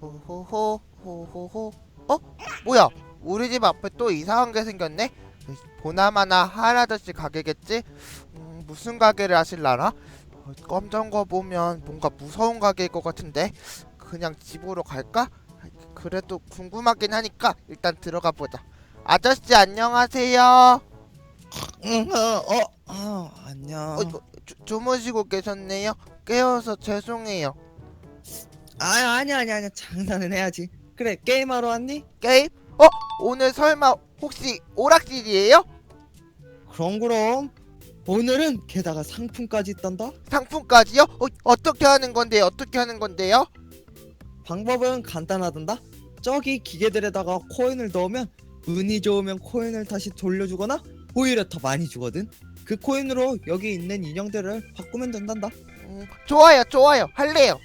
호호호 호호호 어? 뭐야 우리 집 앞에 또 이상한 게 생겼네 보나마나 할아저씨 가게겠지? 음, 무슨 가게를 하실라나? 어, 검정 거 보면 뭔가 무서운 가게일 것 같은데 그냥 집으로 갈까? 그래도 궁금하긴 하니까 일단 들어가 보자 아저씨 안녕하세요 응, 어, 어, 어, 안녕. 어, 뭐, 주, 주무시고 계셨네요 깨워서 죄송해요 아, 아니, 아니, 아니, 장난은 해야지. 그래, 게임하러 왔니? 게임? 어? 오늘 설마 혹시 오락실이에요? 그럼, 그럼. 오늘은 게다가 상품까지 있단다. 상품까지요? 어, 어떻게 하는 건데요? 어떻게 하는 건데요? 방법은 간단하단다. 저기 기계들에다가 코인을 넣으면 운이 좋으면 코인을 다시 돌려주거나 오히려 더 많이 주거든. 그 코인으로 여기 있는 인형들을 바꾸면 된단다. 음, 좋아요, 좋아요. 할래요.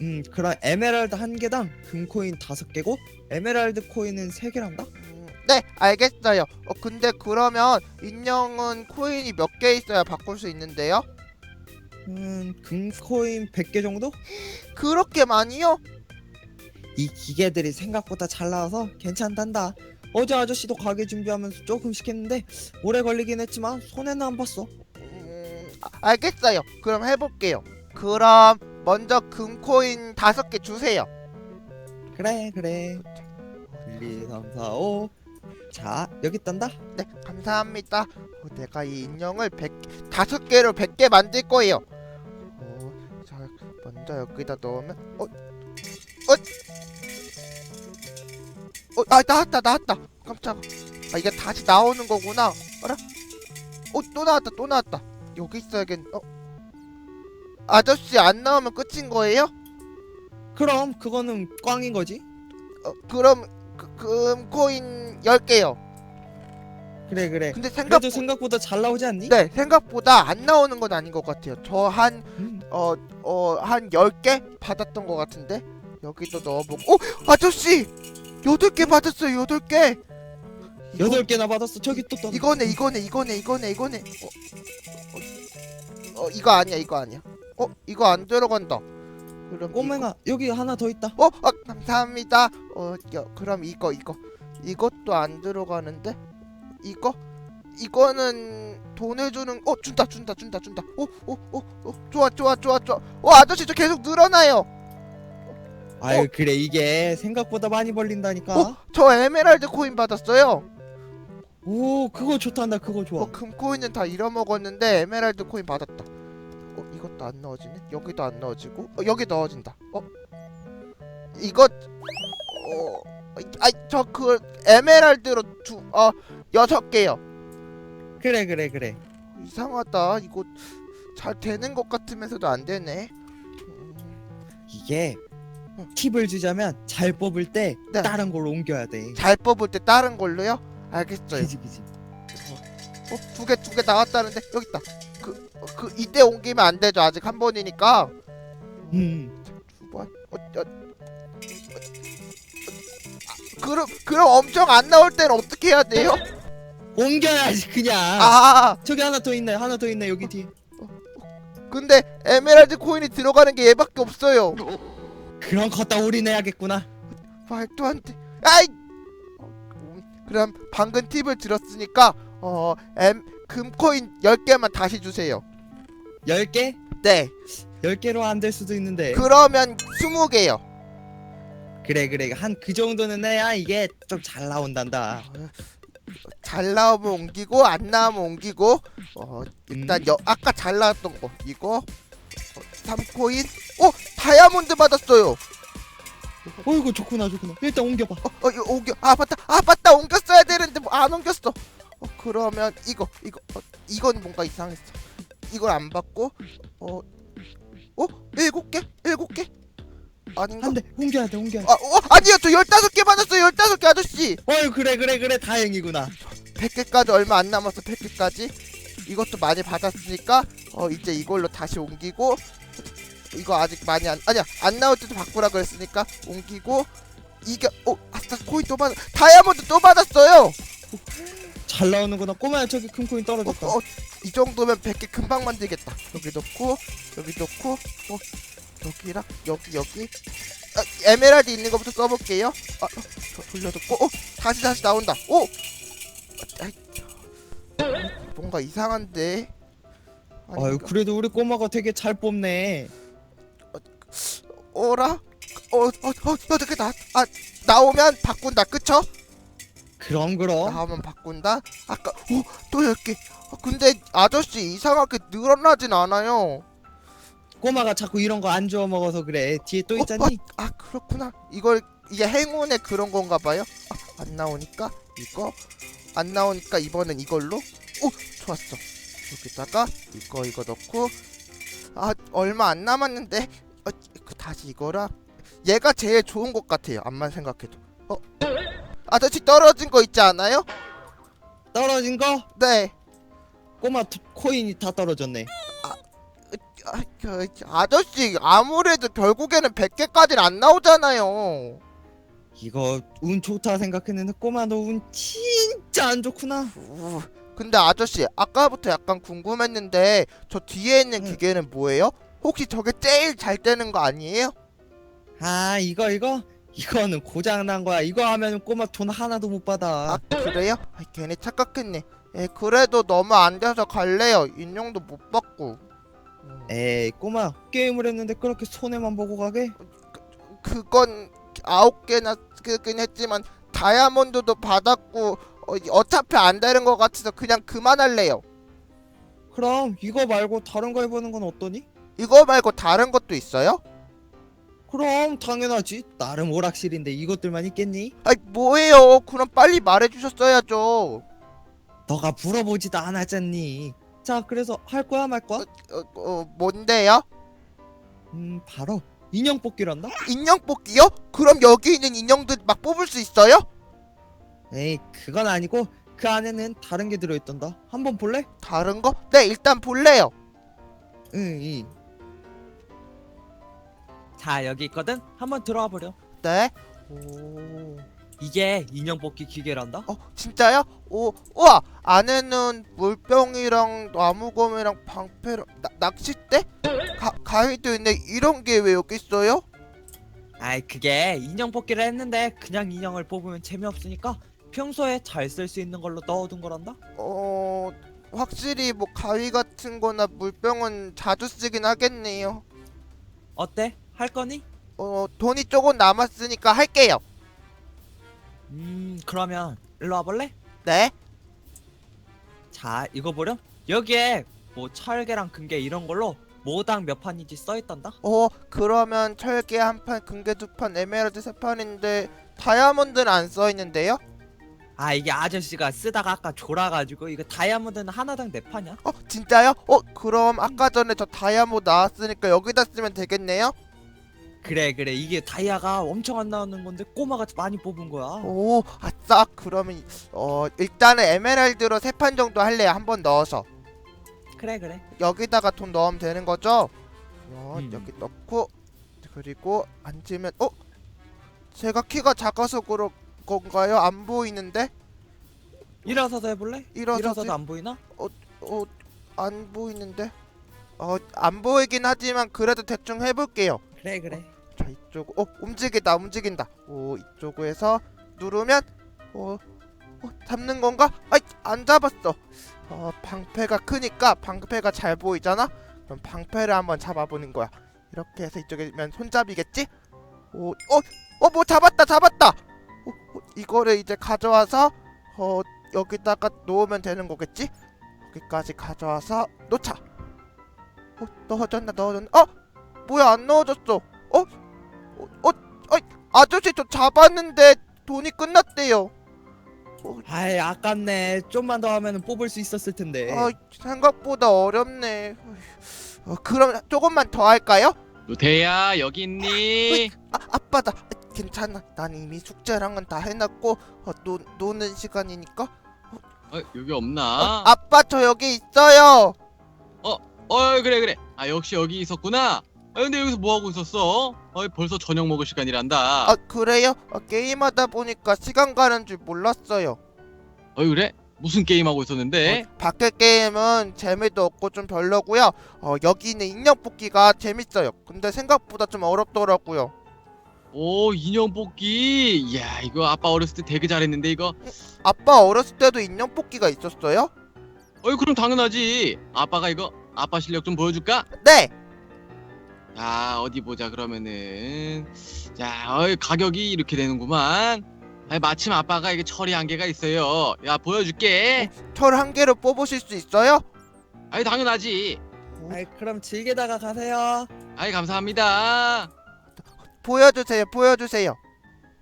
음, 그럼 에메랄드 한 개당 금코인 다섯 개고 에메랄드 코인은 세 개란다. 음, 네, 알겠어요. 어, 근데 그러면 인형은 코인이 몇 개 있어야 바꿀 수 있는데요? 음, 금코인 100개 정도? 그렇게 많이요? 이 기계들이 생각보다 잘 나와서 괜찮단다. 어제 아저씨도 가게 준비하면서 조금씩 했는데 오래 걸리긴 했지만 손해는 안 봤어. 음, 아, 알겠어요. 그럼 해볼게요. 그럼 먼저 금코인 다섯 개 주세요. 그래 그래. 1, 2, 3, 4, 5. 자 여기 있단다. 네, 감사합니다. 어, 내가 이 인형을 100, 다섯 개로 100개 만들 거예요. 어, 자, 먼저 여기다 넣으면 어, 어, 어, 아 나왔다, 나왔다. 깜짝아. 아 이게 다시 나오는 거구나. 알아? 어, 또 나왔다, 또 나왔다. 여기 있어야겠. 어, 아저씨 안 나오면 끝인 거예요? 그럼 그거는 꽝인 거지. 어, 그럼 그, 금코인 10개요. 그래 그래. 근데 생각 그래도 생각보다 잘 나오지 않니? 네, 생각보다 안 나오는 건 아닌 것 같아요. 저 한 음, 어, 어, 한 10개 받았던 것 같은데 여기도 넣어보고 어? 아저씨! 8개 받았어요 8개 여덟 개나 받았어. 저기 또 떠. 이거네 이거네 이거네 이거네 이거네 어, 어, 어 이거 아니야 이거 아니야 어? 이거 안 들어간다 그럼 꼬맹아 여기 하나 더 있다. 이거, 어? 아, 감사합니다 어 야, 그럼 이거 이거 이것도 안 들어가는데 이거? 이거는 돈을 주는 어 준다 준다 준다 준다 오오오 어, 좋아 좋아 좋아 좋아 어 아저씨 저 계속 늘어나요 아유 그래 이게 생각보다 많이 벌린다니까. 어? 저 에메랄드 코인 받았어요. 오 그거 좋단다. 그거 좋아. 어, 금 코인은 다 잃어먹었는데 에메랄드 코인 받았다. 어, 이것도 안 넣어지네. 여기도 안 넣어지고. 어, 여기 넣어진다. 어? 이거 어, 아이 저그 에메랄드로 두 어, 여섯 개요. 그래 그래 그래. 이상하다. 이거 잘 되는 것 같으면서도 안 되네. 음, 이게 팁을 주자면 잘 뽑을 때 네. 다른 걸로 옮겨야 돼. 잘 뽑을 때 다른 걸로요? 알겠어요. 그지 그지. 어, 두 개 두 개 나왔다는데 여기 있다. 그, 어, 그 이때 옮기면 안 되죠. 아직 한 번이니까. 음. 두 번. 어, 어, 어, 아, 그럼 그럼 엄청 안 나올 때는 어떻게 해야 돼요? 옮겨야지 그냥. 아, 저기 하나 더 있네. 하나 더 있네 여기 뒤에. 근데 에메랄드 코인이 들어가는 게 얘밖에 없어요. 그럼 걷다 올인해야겠구나. 말도 안 돼. 아이. 어, 그럼 방금 팁을 들었으니까 어, 엠 금코인 10개만 다시 주세요. 10개? 네. 10개로 안 될 수도 있는데. 그러면 20개요. 그래 그래. 한 그 정도는 해야 이게 좀 잘 나온단다. 잘 나오면 옮기고 안 나오면 옮기고 어 일단 음. 여, 아까 잘 나왔던 거 이거 어, 3코인 어 다이아몬드 받았어요 어이구 좋구나 좋구나. 일단 옮겨봐. 어, 어 이거 옮겨 아 맞다 아 맞다 옮겼어야 되는데 뭐 안 옮겼어 어 그러면 이거 이거 어, 이건 뭔가 이상했어. 이걸 안 받고 어 어? 일곱 개? 일곱 개? 아닌가? 한대 옮겨야 돼 옮겨야 돼. 아 어, 아니요 저 열다섯 개 받았어요 열다섯 개 아저씨. 어이 그래 그래 그래 다행이구나. 100개까지 얼마 안 남았어 100개까지. 이것도 많이 받았으니까 어 이제 이걸로 다시 옮기고 이거 아직 많이 안 아니야 안 나올 때도 바꾸라 그랬으니까 옮기고 이게 어 아싸 코인 또받 다이아몬드 또 받았어요 잘 나오는구나. 꼬마야 저기 큰 코인 떨어졌다. 어, 어, 이 정도면 100개 금방 만들겠다. 여기 넣고 여기 넣고 어 여기랑 여기 여기. 아, 에메랄드 있는 것부터 써볼게요. 아, 어, 저 돌려줬고. 어 다시 다시 나온다. 오! 아이, 뭔가 이상한데? 아유 아닌가? 그래도 우리 꼬마가 되게 잘 뽑네. 어라? 어 어 어 어떻게 나 아 나오면 바꾼다. 그쵸 그럼 그럼. 나오면 바꾼다? 아까 오또 이렇게. 아, 근데 아저씨 이상하게 늘어나진 않아요. 꼬마가 자꾸 이런 거 안 주워 먹어서 그래. 뒤에 또 어, 있잖니? 아 그렇구나. 이걸 이게 행운의 그런 건가 봐요? 아, 안 나오니까 이거? 안 나오니까 이번엔 이걸로? 오 좋았어. 여기다가 이거 이거 넣고. 아 얼마 안 남았는데. 어, 그 다시 이거랑. 얘가 제일 좋은 것 같아요. 암만 생각해도. 어 아저씨 떨어진 거 있지 않아요? 떨어진 거? 네. 꼬마 투- 코인이 다 떨어졌네. 아, 그, 아저씨 아무래도 결국에는 100개까지는 안 나오잖아요. 이거 운 좋다 생각했는데 꼬마 너 운 진짜 안 좋구나. 우, 근데 아저씨 아까부터 약간 궁금했는데 저 뒤에 있는 응. 기계는 뭐예요? 혹시 저게 제일 잘 되는 거 아니에요? 아 이거 이거 이거는 고장 난 거야. 이거 하면 꼬마 돈 하나도 못 받아. 아 그래요? 아, 괜히 착각했네. 에 그래도 너무 안 돼서 갈래요. 인용도 못 받고. 음, 에이 꼬마 게임을 했는데 그렇게 손해만 보고 가게? 그건 아홉 개나 쓰긴 했지만 다이아몬드도 받았고 어, 어차피 안 되는 것 같아서 그냥 그만할래요. 그럼 이거 말고 다른 거 해보는 건 어떠니? 이거 말고 다른 것도 있어요? 그럼 당연하지 나름 오락실인데 이것들만 있겠니? 아이 뭐예요 그럼 빨리 말해주셨어야죠 너가 물어보지도 않았잖니 자 그래서 할 거야 말 거야? 어, 어 뭔데요? 음 바로 인형 뽑기란다? 인형 뽑기요? 그럼 여기 있는 인형들 막 뽑을 수 있어요? 에이 그건 아니고 그 안에는 다른 게 들어있던다 한번 볼래? 다른 거? 네 일단 볼래요 응 이. 자 여기 있거든. 한번 들어와 보렴. 네. 오... 이게 인형 뽑기 기계란다? 어 진짜요? 오 우와. 안에는 물병이랑 나무검이랑 방패랑 나, 낚싯대? 가, 가위도 있네. 이런 게 왜 여기 있어요? 아이 그게 인형 뽑기를 했는데 그냥 인형을 뽑으면 재미없으니까 평소에 잘 쓸 수 있는 걸로 넣어둔 거란다? 어... 확실히 뭐 가위 같은 거나 물병은 자주 쓰긴 하겠네요. 어때? 할 거니? 어 돈이 조금 남았으니까 할게요 음 그러면 일로 와볼래? 네? 자 이거 보렴 여기에 뭐 철개랑 금괴 이런 걸로 모당 몇 판인지 써있단다 어 그러면 철개 한 판, 금괴 두 판, 에메랄드 세 판인데 다이아몬드는 안써 있는데요? 아 이게 아저씨가 쓰다가 아까 졸아가지고 이거 다이아몬드는 하나당 네 판이야 어 진짜요? 어 그럼 아까 전에 저 다이아몬드 나왔으니까 여기다 쓰면 되겠네요? 그래 그래 이게 다이아가 엄청 안 나오는 건데 꼬마가 많이 뽑은 거야 오 아싸 그러면 어 일단은 에메랄드로 세 판 정도 할래요 한 번 넣어서 그래 그래 여기다가 돈 넣으면 되는 거죠? 어, 음. 여기 넣고 그리고 앉으면 어? 제가 키가 작아서 그런 건가요? 안 보이는데? 일어서서 해볼래? 일어서서 일어서도 안 보이나? 어, 안 보이는데? 어, 안 보이긴 하지만 그래도 대충 해볼게요. 그래 그래 자, 이쪽, 어, 움직인다, 움직인다. 오, 이쪽으로 해서 누르면, 어, 어 잡는 건가? 아이, 안 잡았어. 어, 방패가 크니까 방패가 잘 보이잖아? 그럼 방패를 한번 잡아보는 거야. 이렇게 해서 이쪽에면 손잡이겠지? 오, 어, 어, 뭐 잡았다, 잡았다! 어, 어, 이거를 이제 가져와서, 어, 여기다가 놓으면 되는 거겠지? 여기까지 가져와서 놓자. 어, 넣어졌나, 넣어졌나? 어, 뭐야, 안 넣어졌어. 어, 어, 어, 어이, 아저씨 저 잡았는데 돈이 끝났대요. 아이 아깝네 좀만 더 하면 뽑을 수 있었을 텐데 아, 생각보다 어렵네. 어, 그럼 조금만 더 할까요? 루테야 여기 있니? 아, 아빠다. 아, 괜찮아. 난 이미 숙제랑은 다 해놨고 어, 노, 노는 시간이니까. 어 여기 없나? 어, 아빠 저 여기 있어요. 어 그래 그래. 아 역시 여기 있었구나. 아 근데 여기서 뭐 하고 있었어? 어 벌써 저녁 먹을 시간이란다. 아 그래요? 어, 게임하다 보니까 시간 가는 줄 몰랐어요. 어 그래? 무슨 게임 하고 있었는데? 어, 밖에 게임은 재미도 없고 좀 별로고요. 어, 여기 있는 인형 뽑기가 재밌어요. 근데 생각보다 좀 어렵더라고요. 오 인형 뽑기. 이야 이거 아빠 어렸을 때 되게 잘했는데 이거. 아빠 어렸을 때도 인형 뽑기가 있었어요? 어이 그럼 당연하지. 아빠가 이거 아빠 실력 좀 보여줄까? 네. 자 어디 보자 그러면은 자 어이 가격이 이렇게 되는구만. 아이, 마침 아빠가 이게 처리 한계가 있어요. 야 보여줄게. 철한 개로 뽑으실 수 있어요? 아이 당연하지. 아이 그럼 즐기다가 가세요 아이 감사합니다. 보여주세요. 보여주세요.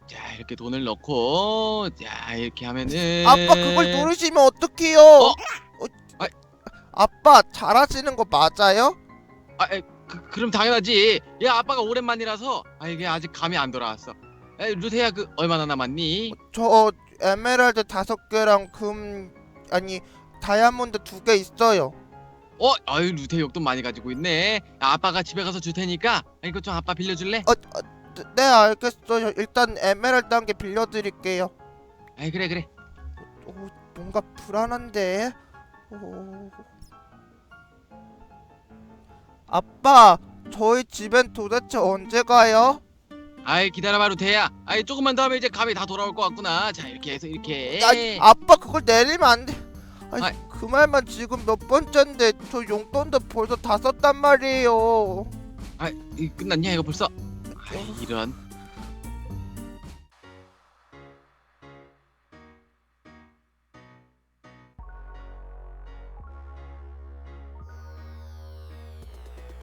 자 이렇게 돈을 넣고 자 이렇게 하면은 아빠 그걸 누르시면 어떡해요? 어? 어, 아이. 아빠 잘하시는 거 맞아요? 아, 에, 그, 그럼 당연하지. 야, 아빠가 오랜만이라서 아 이게 아직 감이 안 돌아왔어. 에, 루테야 그 얼마나 남았니? 저 에메랄드 다섯 개랑 금 아니 다이아몬드 두 개 있어요. 어, 아유 루테 욕도 많이 가지고 있네. 야, 아빠가 집에 가서 줄 테니까 아, 이거 좀 아빠 빌려줄래? 어, 어, 네, 네 알겠어요. 일단 에메랄드 한 개 빌려드릴게요. 아이 그래 그래. 오, 뭔가 불안한데. 오. 아빠, 저희 집엔 도대체 언제 가요? 아이 기다려봐 루테야. 아이 조금만 더 하면 이제 감이 다 돌아올 것 같구나. 자 이렇게 해서 이렇게. 아, 아빠 그걸 내리면 안 돼. 아니, 아이. 그 말만 지금 몇 번째인데 저 용돈도 벌써 다 썼단 말이에요. 아, 이 끝났냐 이거 벌써? 아이, 이런.